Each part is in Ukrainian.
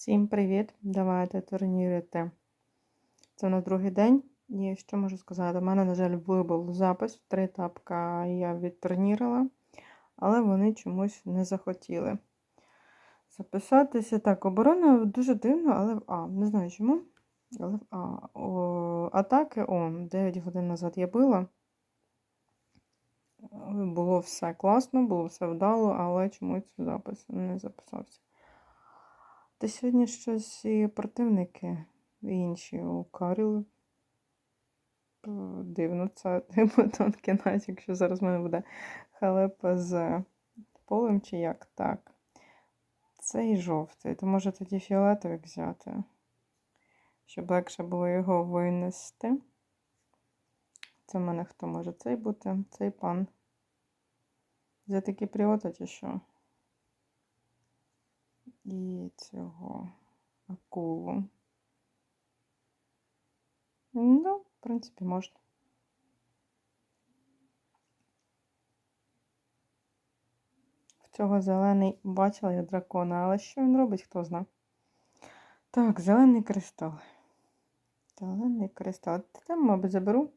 Всім привіт! Давайте турнірити. Це на другий день. І що можу сказати? У мене, на жаль, вибув запис. Три тапка я відтурнірила, але вони чомусь не захотіли записатися. Так, оборона дуже дивно, але в А. Не знаю чому. Але в А. О, атаки, о, 9 годин назад я била. Було все класно, було все вдало, але чомусь запис не записався. Та сьогодні щось і противники інші у Каріл. Дивно, це типу тонкий натяк, що зараз в мене буде халепа з полем чи як так. Цей жовтий, то може тоді фіолетовий взяти, щоб легше було його винести. Це в мене хто може цей бути? Цей пан. Взяти кіпріота чи що? І цього акулу. Ну, в принципі, можна. В цього зелений бачила я дракона, але що він робить, хто знає. Так, зелений кристал. Зелений кристал. Там, мабуть, заберу,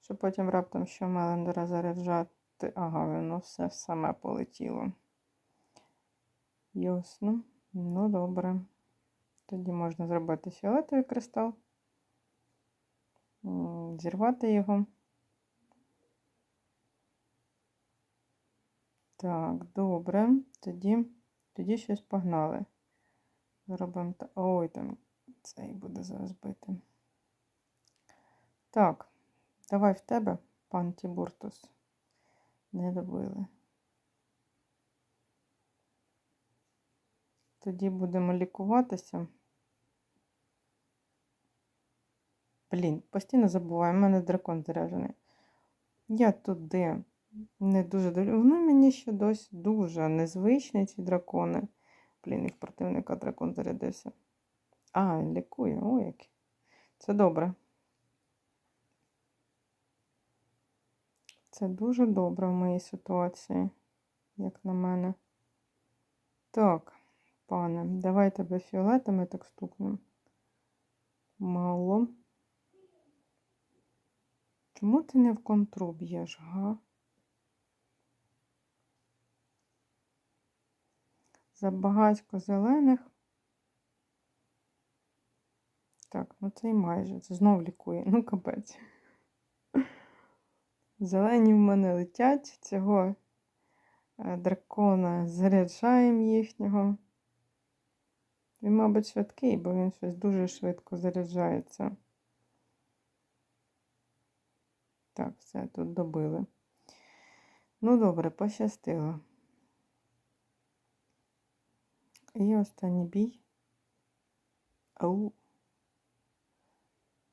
щоб потім раптом що Мелендера заряджати. Ага, воно все саме полетіло. Ясно. Ну, добре. Тоді можна зробити фіолетовий кристал, зірвати його. Так, добре. Тоді тоді щось погнали. Зробимо. Ой, там цей буде зараз бити. Так, давай в тебе, пан Тібуртус. Не добили. Тоді будемо лікуватися. Блін, постійно забуваю, в мене дракон заряджений. Я туди не дуже дивлю. Вони мені ще досі дуже незвичні, ці дракони. Блін, і в противника дракон зарядився. А, лікує, ой який. Це добре. Це дуже добре в моїй ситуації, як на мене. Так. Пане, давай тебе фіолетами так стукнемо. Мало. Чому ти не в контру б'єш, га? Забагатько зелених. Так, ну це і майже. Це знов лікує. Ну, капець. Зелені в мене летять. Цього е, дракона заряджаємо їхнього. Він, мабуть, швидкий, бо він щось дуже швидко заряджається. Так, все, тут добили. Ну, добре, пощастило. І останній бій. Ау.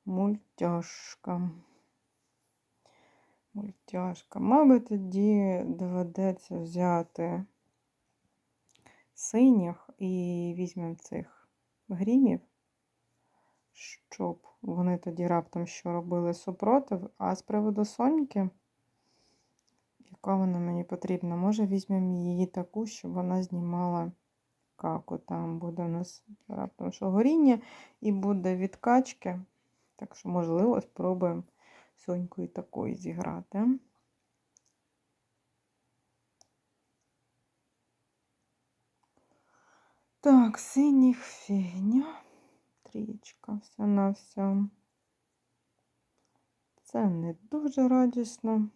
Мультяшка. Мультяшка. Мабуть, тоді доведеться взяти синіх і візьмемо цих грімів, щоб вони тоді раптом що робили супротив. А з приводу Соньки, яка вона мені потрібна, може візьмемо її таку, щоб вона знімала каку. Там буде у нас раптом що горіння і буде відкачки. Так що, можливо, спробуємо Соньку і такою зіграти. Так, синіх фігня. Трієчка, все на все. Це не дуже радісно.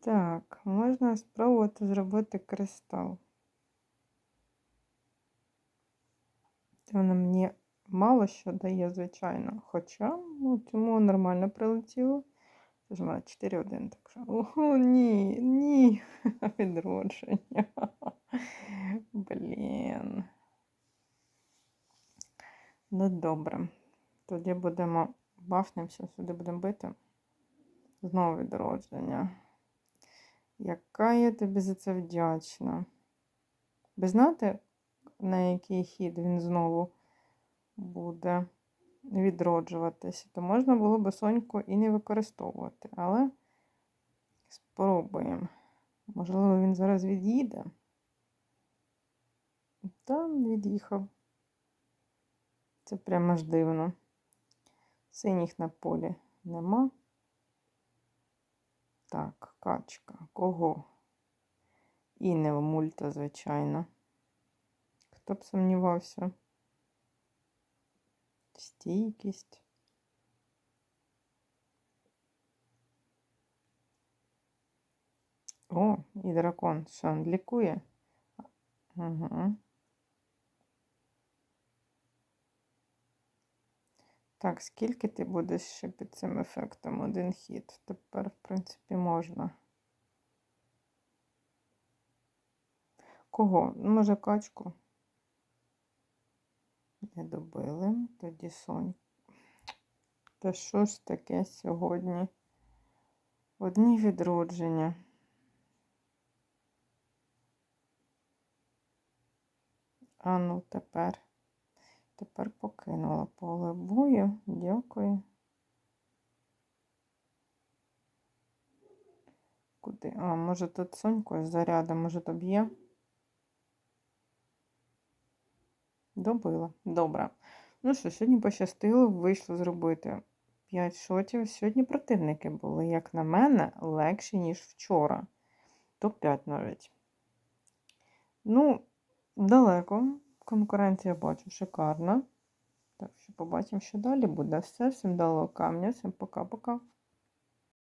Так, можна спробувати зробити кристал. Це вона мені мало що дає, звичайно. Хоча ну, цьому нормально прилетіло. Це ж 4-1, так що. О, ні, ні. Відродження. Блін. Ну, добре. Тоді будемо бафнемося, сюди будемо бити. Знову відродження. Яка я тобі за це вдячна? Ви знаєте, на який хід він знову буде? Відроджуватися, то можна було би соньку і не використовувати. Але спробуємо. Можливо, він зараз від'їде. Та від'їхав. Це прямо ж дивно. Синіх на полі нема. Так, качка. Кого? І не в мульта, звичайно. Хто б сумнівався? Стійкість. О, і дракон. Він лікує? Угу. Так, скільки ти будеш ще під цим ефектом? Один хід. Тепер, в принципі, можна. Кого? Може, качку? Не добили. Тоді сонь. Та що ж таке сьогодні? Одні відродження. А ну тепер. Тепер покинула поле бою. Дякую. Куди? А, може тут соньку з зарядом, може доб'є? Добила. Добре. Ну що, сьогодні пощастило, вийшло зробити 5 шотів. Сьогодні противники були, як на мене, легші, ніж вчора. Топ-5 навіть. Ну, далеко. Конкуренція бачу шикарна. Так що побачимо, що далі буде. Все, всім дало камня, всім пока-пока.